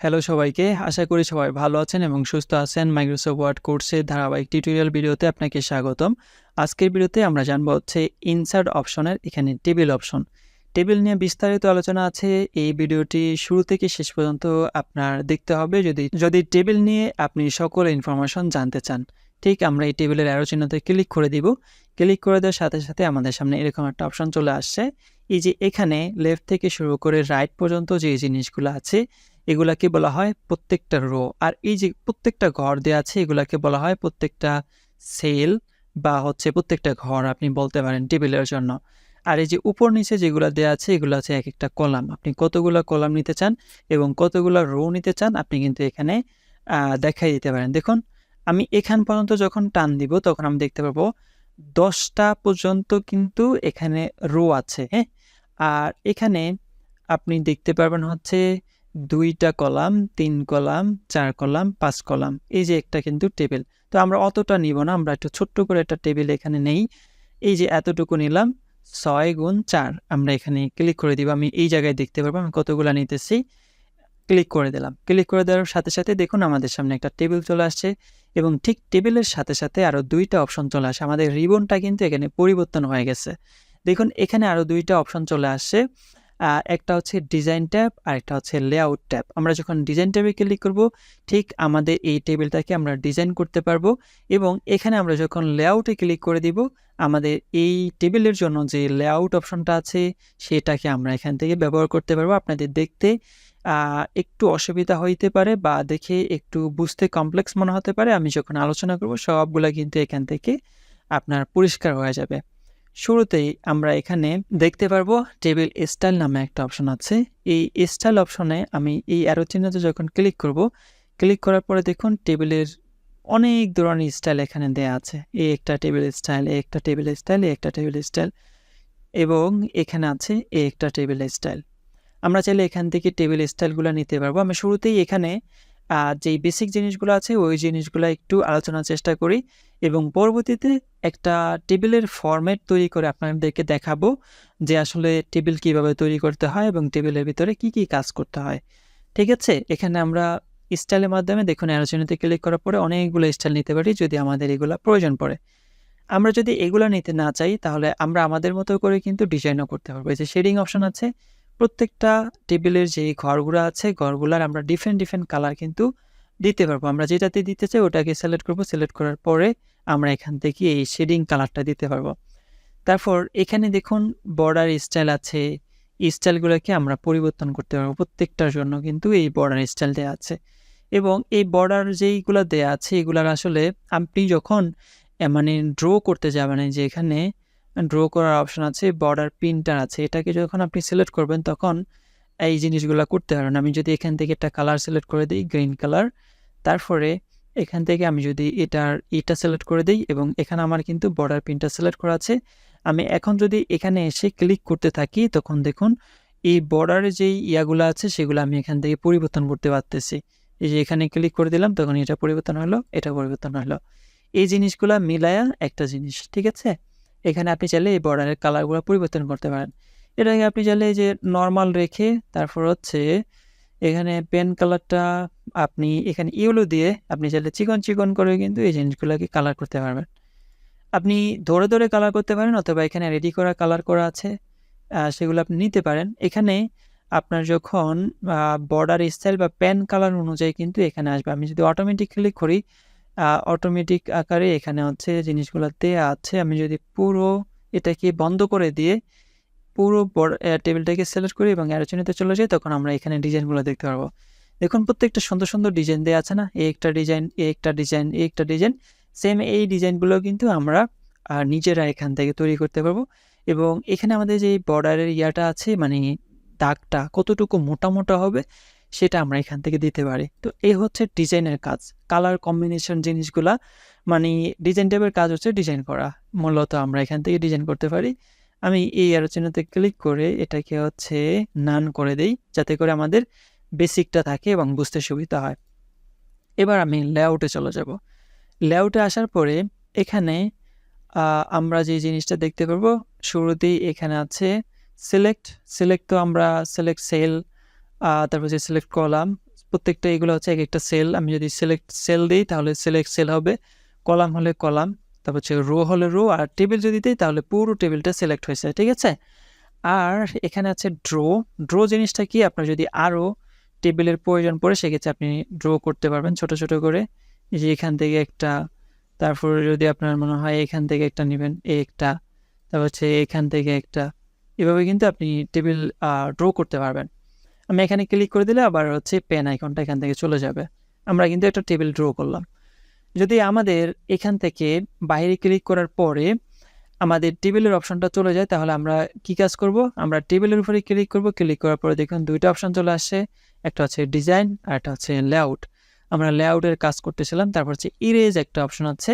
Hello সবাইকে, আশা করি সবাই ভালো আছেন এবং সুস্থ আছেন মাইক্রোসফট ওয়ার্ড কোর্সের ধারাবাহিক টিউটোরিয়াল ভিডিওতে আপনাকে স্বাগতম। আজকের ভিডিওতে আমরা জানব হচ্ছে ইনসার্ট অপশনের এখানে টেবিল অপশন টেবিল নিয়ে বিস্তারিত আলোচনা আছে, এই ভিডিওটি শুরু থেকে শেষ পর্যন্ত আপনার দেখতে হবে যদি যদি টেবিল নিয়ে আপনি সকল ইনফরমেশন জানতে চান। ঠিক আমরা এই টেবিলের অ্যারো চিহ্নতে ক্লিক করে দিব। ক্লিক করে দেওয়ার সাথে সাথে আমাদের সামনে এরকম একটা অপশন চলে আসছে। এই যে এখানে লেফট থেকে শুরু করে রাইট পর্যন্ত যে জিনিসগুলো আছে এগুলাকে বলা হয় প্রত্যেকটা রো আর এই যে প্রত্যেকটা ঘর দেওয়া আছে, এগুলাকে বলা হয় প্রত্যেকটা সেল বা হচ্ছে প্রত্যেকটা ঘর আপনি বলতে পারেন টেবিলের জন্য। আর এই যে উপর নিচে যেগুলো দেওয়া আছে, এগুলো আছে এক একটা কলাম। আপনি কতগুলো কলাম নিতে চান এবং কতগুলো রো নিতে চান, আপনি কিন্তু এখানে দেখাই দিতে পারেন। দেখুন, আমি এখান পর্যন্ত যখন টান দিব, তখন আমি দেখতে পাবো দশটা পর্যন্ত কিন্তু এখানে রো আছে হ্যাঁ? আর এখানে আপনি দেখতে পারবেন হচ্ছে দুইটা কলাম, তিন কলাম, চার কলাম, পাঁচ কলাম, এই যে একটা কিন্তু টেবিল। তো আমরা অতটা নিব না, আমরা একটু ছোট্ট করে একটা টেবিল এখানে নেই। এই যে এতটুকু নিলাম, ছয় গুণ চার, আমরা এখানে ক্লিক করে দিব। আমি এই জায়গায় দেখতে পারব, আমি কতগুলো নিতেছি। ক্লিক করে দিলাম। ক্লিক করে দেওয়ার সাথে সাথে দেখুন, আমাদের সামনে একটা টেবিল চলে আসছে এবং ঠিক টেবিলের সাথে সাথে আরও দুইটা অপশন চলে আসে। আমাদের রিবনটা কিন্তু এখানে পরিবর্তন হয়ে গেছে। দেখুন, এখানে আরও দুইটা অপশন চলে আসছে। একটা হচ্ছে ডিজাইন ট্যাব আর একটা হচ্ছে লেআউট ট্যাব। আমরা যখন ডিজাইন ট্যাবে ক্লিক করব, ঠিক আমাদের এই টেবিলটাকে আমরা ডিজাইন করতে পারব এবং এখানে আমরা যখন লেআউটে ক্লিক করে দিব, আমাদের এই টেবিলের জন্য যে লেআউট অপশনটা আছে, সেটাকে আমরা এখান থেকে ব্যবহার করতে পারব। আপনাদের দেখতে একটু অসুবিধা হইতে পারে বা দেখে একটু বুঝতে কমপ্লেক্স মনে হতে পারে। আমি যখন আলোচনা করব, সবগুলা কিন্তু এখান থেকে আপনার পরিষ্কার হয়ে যাবে। শুরুতেই আমরা এখানে দেখতে পারব টেবিল স্টাইল নামে একটা অপশন আছে। এই স্টাইল অপশনে আমি এই অ্যারো চিহ্নতে যখন ক্লিক করব ক্লিক করার পরে দেখুন টেবিলের অনেক ধরনের স্টাইল এখানে দেয়া আছে। এই একটা টেবিল স্টাইল এই একটা টেবিল স্টাইল এই একটা টেবিল স্টাইল এবং এখানে আছে এই একটা টেবিল স্টাইল আমরা চাইলে এখান থেকে টেবিল স্টাইলগুলো নিতে পারব। আমি শুরুতেই এখানে যেই বেসিক জিনিসগুলো আছে, ওই জিনিসগুলো একটু আলোচনার চেষ্টা করি এবং পরবর্তীতে একটা টেবিলের ফরম্যাট তৈরি করে আপনাদেরকে দেখাবো যে আসলে টেবিল কীভাবে তৈরি করতে হয় এবং টেবিলের ভিতরে কি কি কাজ করতে হয়। ঠিক আছে? এখানে আমরা স্টাইলের মাধ্যমে দেখুন অ্যালোচনাতে ক্লিক করার পরে অনেকগুলো স্টাইল নিতে পারি যদি আমাদের এগুলো প্রয়োজন পড়ে। আমরা যদি এগুলো নিতে না চাই, তাহলে আমরা আমাদের মতো করে কিন্তু ডিজাইনও করতে পারব। এই যে শেডিং অপশন আছে প্রত্যেকটা টেবিলের যে ঘরগুলো আছে, ঘরগুলার আমরা ডিফারেন্ট ডিফারেন্ট কালার কিন্তু দিতে পারব। আমরা যেটাতে দিতে চাই ওটাকে সিলেক্ট করব। সিলেক্ট করার পরে আমরা এখান থেকে এই শেডিং কালারটা দিতে পারব। তারপর এখানে দেখুন বর্ডার স্টাইল আছে। স্টাইলগুলোকে আমরা পরিবর্তন করতে পারব প্রত্যেকটার জন্য কিন্তু এই বর্ডার স্টাইল দেওয়া আছে। এবং এই বর্ডার যেইগুলো দেওয়া আছে, এগুলার আসলে আপনি যখন মানে ড্র করতে যাবেন যে এখানে ড্র করার অপশন আছে বর্ডার প্রিন্টার আছে। এটাকে যখন আপনি সিলেক্ট করবেন, তখন এই জিনিসগুলো করতে পারেন আমি যদি এখান থেকে একটা কালার সিলেক্ট করে দিই গ্রিন কালার তারপরে এখান থেকে আমি যদি এটার এটা সিলেক্ট করে দিই এবং এখানে আমার কিন্তু বর্ডার প্রিন্টার সিলেক্ট করা আছে, আমি এখন যদি এখানে এসে ক্লিক করতে থাকি, তখন দেখুন এই বর্ডারে যেই ইয়াগুলো আছে, সেগুলো আমি এখান থেকে পরিবর্তন করতে পারতেছি। এই যে এখানে ক্লিক করে দিলাম, তখন এটা পরিবর্তন হলো, এটা পরিবর্তন হলো। এই জিনিসগুলো মিলায়া একটা জিনিস, ঠিক আছে? এখানে আপনি চাইলে এই বর্ডারের কালারগুলো পরিবর্তন করতে পারেন। এটাকে আপনি চাইলে যে নর্মাল রেখে তারপর হচ্ছে এখানে পেন কালারটা আপনি এখানে ইউলো দিয়ে আপনি চাইলে চিকন চিকন করে কিন্তু এই জিনিসগুলোকে কালার করতে পারবেন। আপনি ধরে ধরে কালার করতে পারেন অথবা এখানে রেডি করা কালার করা আছে সেগুলো আপনি নিতে পারেন। এখানে আপনার যখন বর্ডার স্টাইল বা পেন কালার অনুযায়ী কিন্তু এখানে আসবে। আমি যদি অটোমেটিক ক্লিক করি অটোমেটিক আকারে এখানে হচ্ছে জিনিসগুলো দেওয়া আছে। আমি যদি পুরো এটাকে বন্ধ করে দিয়ে পুরো টেবিলটাকে সিলেক্ট করি এবং অ্যারোচনিতে চলে যাই, তখন আমরা এখানে ডিজাইনগুলো দেখতে পারব। দেখুন, প্রত্যেকটা সুন্দর সুন্দর ডিজাইন দেওয়া আছে না? এই একটা ডিজাইন, এ একটা ডিজাইন, এ একটা ডিজাইন। সেম এই ডিজাইনগুলো কিন্তু আমরা নিজেরা এখান থেকে তৈরি করতে পারব। এবং এখানে আমাদের যে বর্ডারের ইয়াটা আছে মানে দাগটা কতটুকু মোটা মোটা হবে সেটা আমরা এখান থেকে দিতে পারি। তো এই হচ্ছে ডিজাইনের কাজ। কালার কম্বিনেশন জিনিসগুলা মানে ডিজাইন টাইপের কাজ হচ্ছে ডিজাইন করা। মূলত আমরা এখান থেকে ডিজাইন করতে পারি। আমি এই আলোচনাতে ক্লিক করে এটাকে হচ্ছে নান করে দেই, যাতে করে আমাদের বেসিকটা থাকে এবং বুঝতে সুবিধা হয়। এবার আমি লেআউটে চলে যাব। লেআউটে আসার পরে এখানে আমরা যে জিনিসটা দেখতে পারব, শুরুতেই এখানে আছে সিলেক্ট সিলেক্ট তো আমরা সিলেক্ট সেল তারপর যে সিলেক্ট কলাম, প্রত্যেকটা এগুলো হচ্ছে এক একটা সেল আমি যদি সিলেক্ট সেল দিই, তাহলে সিলেক্ট সেল হবে। কলাম হলে কলাম, তারপর হচ্ছে রো হলে রো আর টেবিল যদি দিই, তাহলে পুরো টেবিলটা সিলেক্ট হয়েছে ঠিক আছে? আর এখানে আছে ড্রো ড্রো জিনিসটা কি? আপনার যদি আরও টেবিলের প্রয়োজন পড়ে, সেক্ষেত্রে আপনি ড্র করতে পারবেন ছোট ছোট করে। যে এখান থেকে একটা, তারপর যদি আপনার মনে হয় এখান থেকে একটা নেবেন একটা, তারপর হচ্ছে এখান থেকে একটা। এভাবে কিন্তু আপনি টেবিল ড্র করতে পারবেন। আমি এখানে ক্লিক করে দিলে আবার হচ্ছে পেন আইকনটা এখান থেকে চলে যাবে। আমরা কিন্তু একটা টেবিল ড্র করলাম। যদি আমাদের এখান থেকে বাইরে ক্লিক করার পরে আমাদের টেবিলের অপশনটা চলে যায়, তাহলে আমরা কি কাজ করব? আমরা টেবিলের উপরে ক্লিক করব। ক্লিক করার পরে দেখুন দুইটা অপশন চলে আসছে। একটা হচ্ছে ডিজাইন আর একটা হচ্ছে লেআউট আমরা লেআউটের কাজ করতেছিলাম, তারপর হচ্ছে ইরেজ একটা অপশন আছে।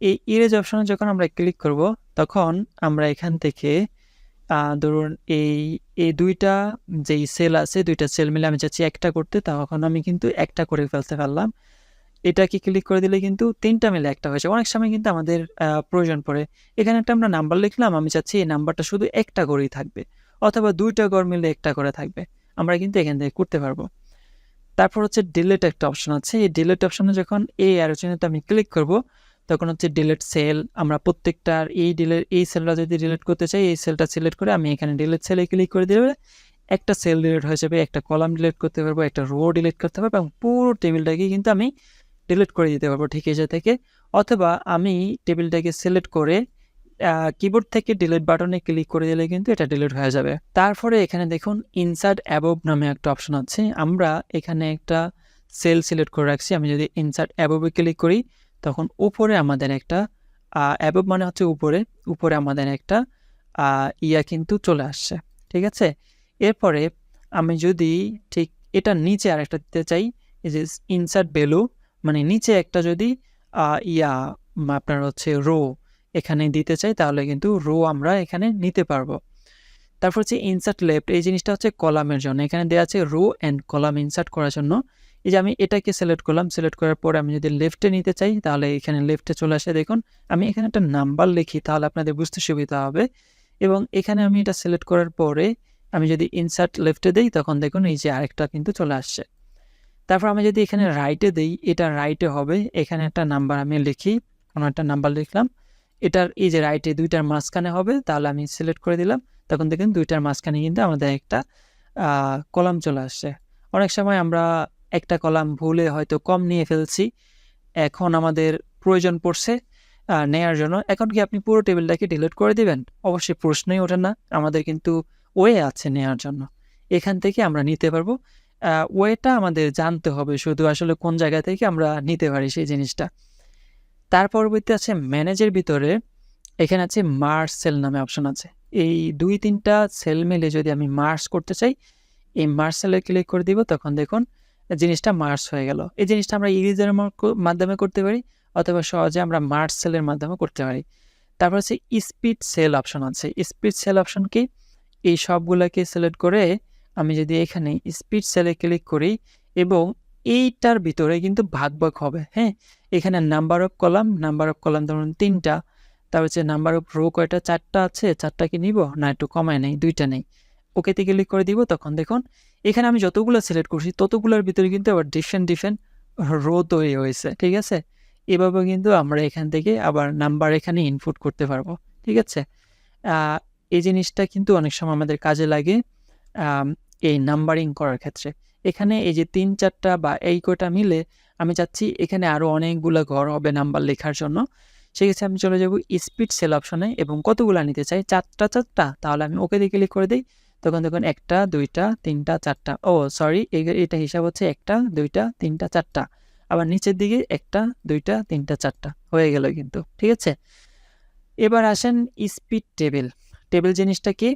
এই ইরেজ অপশনে যখন আমরা ক্লিক করব, তখন আমরা এখান থেকে ধরুন এই এই দুইটা যেই সেল আছে, দুইটা সেল মিলে আমি চাচ্ছি একটা করতে, তখন আমি কিন্তু একটা করে ফেলতে পারলাম। এটাকে ক্লিক করে দিলে কিন্তু তিনটা মিলে একটা হয়েছে অনেক সময় কিন্তু আমাদের প্রয়োজন পড়ে। এখানে একটা আমরা নাম্বার লিখলাম, আমি চাচ্ছি এই নাম্বারটা শুধু একটা করেই থাকবে, অথবা দুইটা গড় মিলে একটা করে থাকবে। আমরা কিন্তু এখান থেকে করতে পারব। তারপর হচ্ছে ডিলেট একটা অপশন আছে। এই ডিলেট অপশনে যখন এই অ্যারোচিনেতে আমি ক্লিক করব তখন হচ্ছে ডিলেট সেল আমরা প্রত্যেকটার এই ডিলেট এই সেলটা যদি ডিলিট করতে চাই, এই সেলটা সিলেক্ট করে আমি এখানে ডিলেট সেলে ক্লিক করে দিলে একটা সেল ডিলেট হয়ে যাবে, একটা কলাম ডিলেট করতে পারব, একটা রো ডিলিট করতে পারব এবং পুরো টেবিলটাকে কিন্তু আমি ডিলিট করে দিতে পারব ঠিক এসে থেকে। অথবা আমি টেবিলটাকে সিলেক্ট করে কিবোর্ড থেকে ডিলিট বাটনে ক্লিক করে দিলে কিন্তু এটা ডিলিট হয়ে যাবে। তারপরে এখানে দেখুন ইনসার্ট অ্যাবভ নামে একটা অপশন আছে। আমরা এখানে একটা সেল সিলেক্ট করে রাখছি। আমি যদি ইনসার্ট অ্যাবভে ক্লিক করি তখন উপরে আমাদের একটা অ্যাবভ মানে হচ্ছে উপরে উপরে আমাদের একটা ইয়া কিন্তু চলে আসছে, ঠিক আছে? এরপরে আমি যদি ঠিক এটা নিচে আর একটা দিতে চাই এই যে ইনসার্ট বেলু মানে নিচে একটা যদি ইয়া আপনার হচ্ছে রো এখানে দিতে চাই, তাহলে কিন্তু রো আমরা এখানে নিতে পারব। তারপর হচ্ছে ইনসার্ট লেফট এই জিনিসটা হচ্ছে কলামের জন্য, এখানে দেওয়া আছে রো অ্যান্ড কলাম ইনসার্ট করার জন্য। এই যে আমি এটাকে সিলেক্ট করলাম সিলেক্ট করার পর আমি যদি লেফটে নিতে চাই, তাহলে এখানে লেফটে চলে আসে, দেখুন, আমি এখানে একটা নাম্বার লিখি, তাহলে আপনাদের বুঝতে সুবিধা হবে। এবং এখানে আমি এটা সিলেক্ট করার পরে আমি যদি ইনসার্ট লেফটে দিই, তখন দেখুন এই যে আরেকটা কিন্তু চলে আসছে। তারপর আমি যদি এখানে রাইটে দিই, এটা রাইটে হবে, এখানে একটা নাম্বার আমি লিখি, কোনো একটা নাম্বার লিখলাম, এটার এই যে রাইটে দুইটার মাঝখানে হবে, তাহলে আমি সিলেক্ট করে দিলাম, তখন দেখুন দুইটার মাঝখানে কিন্তু আমাদের একটা কলাম চলে আসছে। অনেক সময় আমরা একটা কলাম ভুলে হয়তো কম নিয়ে ফেলছি। এখন আমাদের প্রয়োজন পড়ছে নেয়ার জন্য। এখন কি আপনি পুরো টেবিলটাকে ডিলিট করে দিবেন? অবশ্যই প্রশ্নই ওঠে না। আমাদের কিন্তু ওয়ে আছে নেয়ার জন্য। এখান থেকে আমরা নিতে পারব। ওয়েটা আমাদের জানতে হবে শুধু আসলে কোন জায়গা থেকে আমরা নিতে পারি সেই জিনিসটা। তার পরবর্তী আছে ম্যানেজের ভিতরে। এখানে আছে মার্স সেল নামে অপশন আছে। এই দুই তিনটা সেল মিলে যদি আমি মার্স করতে চাই, এই মার্স সেলে ক্লিক করে দিব, তখন দেখুন জিনিসটা মার্স হয়ে গেল। এই জিনিসটা আমরা ইরিজের মাধ্যমে করতে পারি, অথবা সহজে আমরা মার্স সেলের মাধ্যমে করতে পারি। তারপর হচ্ছে স্পিড সেল অপশন আছে। স্পিড সেল অপশন কি? এই সবগুলোকে সিলেক্ট করে আমি যদি এখানে স্পিড সেলে ক্লিক করি এবং এইটার ভিতরে কিন্তু ভাগ ভাগ হবে হ্যাঁ? এখানে number of column number of column ধরুন তিনটা, তারপর হচ্ছে নাম্বার অফ রো কয়টা? চারটা আছে, চারটা কি নিব? না, একটু কমায় নেই, দুইটা নেই। ওকেতে ক্লিক করে দিব, তখন দেখুন, এখানে আমি যতগুলো সিলেক্ট করছি, ততগুলোর ভিতরে কিন্তু আবার ডিফারেন্ট ডিফারেন্ট রো তৈরি হয়েছে, ঠিক আছে? এভাবে কিন্তু আমরা এখান থেকে আবার নাম্বার এখানে ইনপুট করতে পারব, ঠিক আছে? এই জিনিসটা কিন্তু অনেক সময় আমাদের কাজে লাগে এই নাম্বারিং করার ক্ষেত্রে। এখানে এই যে তিন, চারটা বা এই কয়টা মিলে আমি চাচ্ছি এখানে আরও অনেকগুলো ঘর হবে নাম্বার লেখার জন্য। সেক্ষেত্রে আমি চলে যাব স্পিড সেল অপশনে এবং কতগুলো নিতে চাই? চারটা চারটা, তাহলে আমি ওকে দিয়ে ক্লিক করে দিই। তখন দেখুন একটা, দুইটা, তিনটা, চারটা। ও সরি এটা হিসাব হচ্ছে একটা, দুইটা, তিনটা, চারটা। আবার নিচের দিকে একটা, দুইটা, তিনটা, চারটা। হয়ে গেল কিন্তু, ঠিক আছে? এবার আসেন স্পিড টেবিল টেবিল জিনিসটা কি?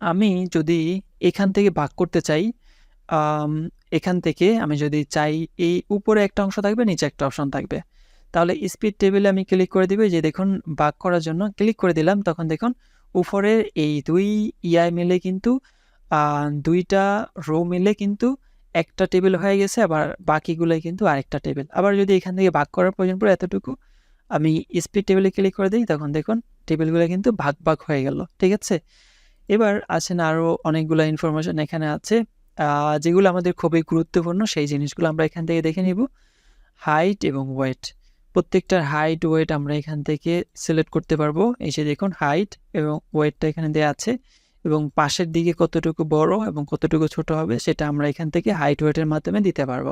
আমি যদি এখান থেকে ভাগ করতে চাই এখান থেকে আমি যদি চাই এই উপরে একটা অংশ থাকবে, নিচে একটা অপশন থাকবে। তাহলে স্পিড টেবিলে আমি ক্লিক করে দিব যে দেখুন, ভাগ করার জন্য ক্লিক করে দিলাম, তখন দেখুন উপরের এই দুই ইয়াই মিলে কিন্তু দুইটা রো মিলে কিন্তু একটা টেবিল হয়ে গেছে, আবার বাকিগুলোই কিন্তু আরেকটা টেবিল আবার যদি এখান থেকে ভাগ করার প্রয়োজন পড়ে এতটুকু, আমি স্পিড টেবিলে ক্লিক করে দিই, তখন দেখুন টেবিলগুলো কিন্তু ভাগ ভাগ হয়ে গেল, ঠিক আছে? এবার আছেন আরও অনেকগুলো ইনফরমেশন এখানে আছে যেগুলো আমাদের খুবই গুরুত্বপূর্ণ, সেই জিনিসগুলো আমরা এখান থেকে দেখে নিব। হাইট এবং ওয়েট প্রত্যেকটার হাইট ওয়েট আমরা এখান থেকে সিলেক্ট করতে পারব। এই যে দেখুন হাইট এবং ওয়েটটা এখানে দেওয়া আছে এবং পাশের দিকে কতটুকু বড় এবং কতটুকু ছোট হবে সেটা আমরা এখান থেকে হাইট ওয়েটের মাধ্যমে দিতে পারব।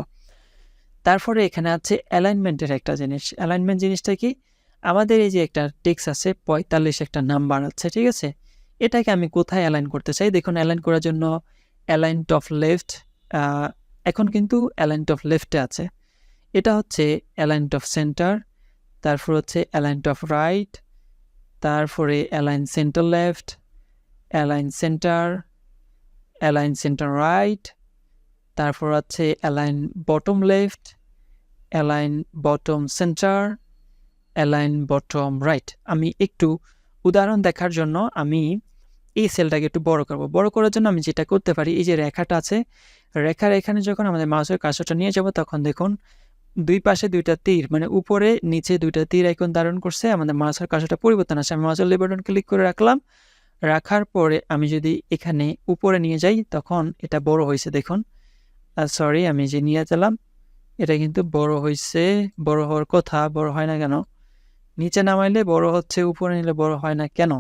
তারপরে এখানে আছে অ্যালাইনমেন্টের একটা জিনিস। অ্যালাইনমেন্ট জিনিসটা কি? আমাদের এই যে একটা টেক্স আছে, পঁয়তাল্লিশ একটা নাম্বার আছে, ঠিক আছে? এটাকে আমি কোথায় অ্যালাইন করতে চাই? দেখুন অ্যালাইন করার জন্য অ্যালাইন টপ লেফট এখন কিন্তু অ্যালাইন টপ লেফটে আছে। এটা হচ্ছে অ্যালাইন অফ সেন্টার, তারপর হচ্ছে অ্যালাইন অফ রাইট, তারপরে align centre left align centre align centre right, তারপর আছে align bottom left align bottom centre align bottom right. আমি একটু উদাহরণ দেখার জন্য আমি এই সেলটাকে একটু বড় করব। বড় করার জন্য আমি যেটা করতে পারি, এই যে রেখাটা আছে, রেখার এখানে যখন আমাদের মাউসের কাজটা নিয়ে যাব, তখন দেখুন দুই পাশে দুইটা তীর মানে উপরে, নিচে দুইটা তীর আইকন ধারণ করছে, আমাদের মাউসের কাজটা পরিবর্তন আসে। আমি মাউসের লেবারন ক্লিক করে রাখলাম। রাখার পরে আমি যদি এখানে উপরে নিয়ে যাই, তখন এটা বড় হয়েছে, দেখুন। সরি আমি যে নিয়ে গেলাম, এটা কিন্তু বড় হয়েছে, বড় হওয়ার কথা, বড় হয় না কেন? নিচে নামাইলে বড় হচ্ছে, উপরে নিলে বড় হয় না কেন?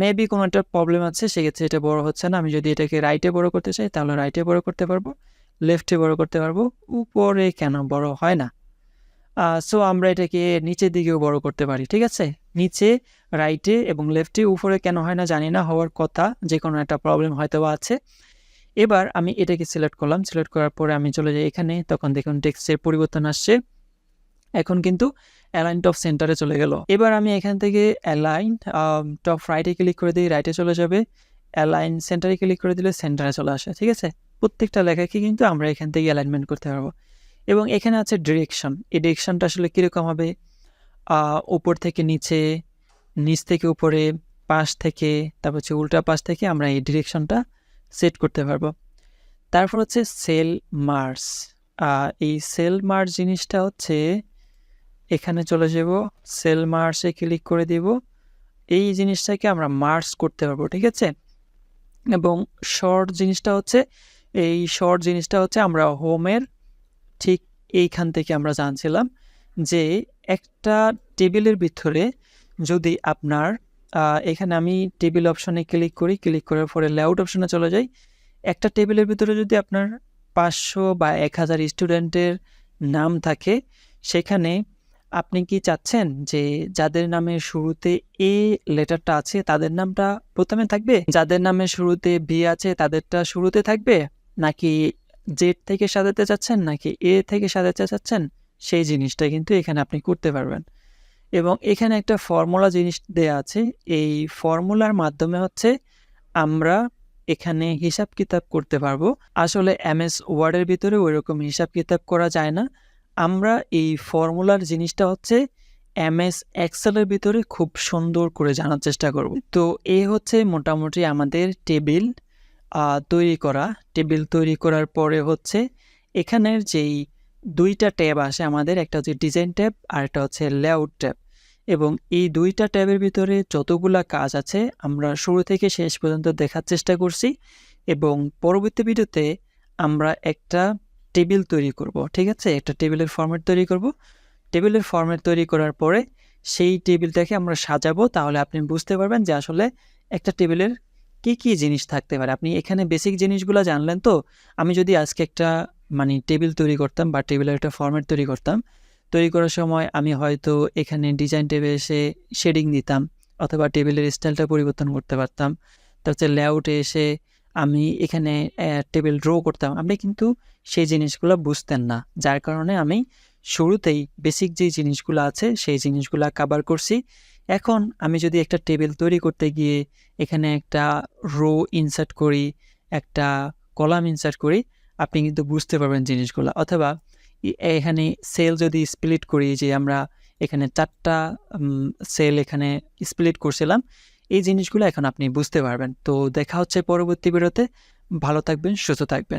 মেবি কোনো একটা প্রবলেম আছে, সেক্ষেত্রে এটা বড় হচ্ছে না। আমি যদি এটাকে রাইটে বড় করতে চাই, তাহলে রাইটে বড় করতে পারব। লেফটে বড় করতে পারব, উপরে কেন বড় হয় না। সো আমরা এটাকে নিচের দিকেও বড় করতে পারি, ঠিক আছে? নিচে রাইটে এবং লেফটে উপরে কেন হয় না জানি না, হওয়ার কথা যে কোনো একটা প্রবলেম হয়তো বা আছে। এবার আমি এটাকে সিলেক্ট করলাম সিলেক্ট করার পরে আমি চলে যাই এখানে, তখন দেখুন টেক্সটের পরিবর্তন আসছে। এখন কিন্তু অ্যালাইন টপ সেন্টারে চলে গেল। এবার আমি এখান থেকে অ্যালাইন টপ রাইটে ক্লিক করে দিই রাইটে চলে যাবে। অ্যালাইন সেন্টারে ক্লিক করে দিলে সেন্টারে চলে আসে, ঠিক আছে? প্রত্যেকটা লেখাকে কিন্তু আমরা এখান থেকে অ্যালাইনমেন্ট করতে পারব। এবং এখানে আছে ডিরেকশন এই ডিরেকশনটা আসলে কীরকম হবে? উপর থেকে নিচে, নিচ থেকে উপরে, পাশ থেকে, তারপর হচ্ছে উল্টা পাশ থেকে আমরা এই ডিরেকশনটা সেট করতে পারব। তারপর হচ্ছে সেল মার্স এই সেল মার্স জিনিসটা হচ্ছে এখানে চলে যাব সেল মার্সে ক্লিক করে দিব। এই জিনিসটাকে আমরা মার্স করতে পারব, ঠিক আছে? এবং শর্ট জিনিসটা হচ্ছে এই শর্ট জিনিসটা হচ্ছে আমরা হোমের ঠিক এইখান থেকে আমরা জানছিলাম যে একটা টেবিলের ভিতরে যদি আপনার এখানে আমি টেবিল অপশনে ক্লিক করি, ক্লিক করার পরে লেআউট অপশনে চলে যাই। একটা টেবিলের ভিতরে যদি আপনার পাঁচশো বা এক হাজার স্টুডেন্টের নাম থাকে, সেখানে আপনি কি চাচ্ছেন যে যাদের নামের শুরুতে এ লেটারটা আছে তাদের নামটা প্রথমে থাকবে? যাদের নামের শুরুতে বি আছে তাদেরটা শুরুতে থাকবে? নাকি জেড থেকে সাজাতে চাচ্ছেন, নাকি এ থেকে সাজাতে চাচ্ছেন, সেই জিনিসটা কিন্তু এখানে আপনি করতে পারবেন। এবং এখানে একটা ফর্মুলা জিনিস দেয়া আছে। এই ফর্মুলার মাধ্যমে হচ্ছে আমরা এখানে হিসাব কিতাব করতে পারব। আসলে এমএস ওয়ার্ডের ভিতরে ওই রকম হিসাব কিতাব করা যায় না। আমরা এই ফর্মুলার জিনিসটা হচ্ছে এমএস এক্সেলের ভিতরে খুব সুন্দর করে জানার চেষ্টা করব। তো এ হচ্ছে মোটামুটি আমাদের টেবিল। তৈরি করা, টেবিল তৈরি করার পরে হচ্ছে এখানের যেই দুইটা ট্যাব আসে আমাদের, একটা হচ্ছে ডিজাইন ট্যাব আর একটা হচ্ছে লেআউট ট্যাব। এবং এই দুইটা ট্যাবের ভিতরে যতগুলা কাজ আছে, আমরা শুরু থেকে শেষ পর্যন্ত দেখার চেষ্টা করছি এবং পরবর্তী ভিডিওতে আমরা একটা টেবিল তৈরি করব, ঠিক আছে? একটা টেবিলের ফর্মেট তৈরি করব। টেবিলের ফর্মেট তৈরি করার পরে সেই টেবিলটাকে আমরা সাজাবো, তাহলে আপনি বুঝতে পারবেন যে আসলে একটা টেবিলের কি কি জিনিস থাকতে পারে? আপনি এখানে বেসিক জিনিসগুলো জানলেন তো। আমি যদি আজকে একটা মানে টেবিল তৈরি করতাম বা টেবিলের একটা ফর্মেট তৈরি করতাম, তৈরি করার সময় আমি হয়তো এখানে ডিজাইন টেবিল এসে শেডিং দিতাম অথবা টেবিলের স্টাইলটা পরিবর্তন করতে পারতাম। তার হচ্ছে লেআউটে এসে আমি এখানে টেবিল ড্র করতাম। আপনি কিন্তু সেই জিনিসগুলো বুঝতেন না। যার কারণে আমি শুরুতেই বেসিক যে জিনিসগুলো আছে, সেই জিনিসগুলো কাভার করছি। এখন আমি যদি একটা টেবিল তৈরি করতে গিয়ে এখানে একটা রো ইনসার্ট করি, একটা কলাম ইনসার্ট করি, আপনি কিন্তু বুঝতে পারবেন জিনিসগুলো। অথবা এখানে সেল যদি স্প্লিট করি, যে আমরা এখানে চারটা সেল এখানে স্প্লিট করছিলাম, এই জিনিসগুলো এখন আপনি বুঝতে পারবেন। তো দেখা হচ্ছে পরবর্তী বেরোতে ভালো থাকবেন, সুস্থ থাকবেন।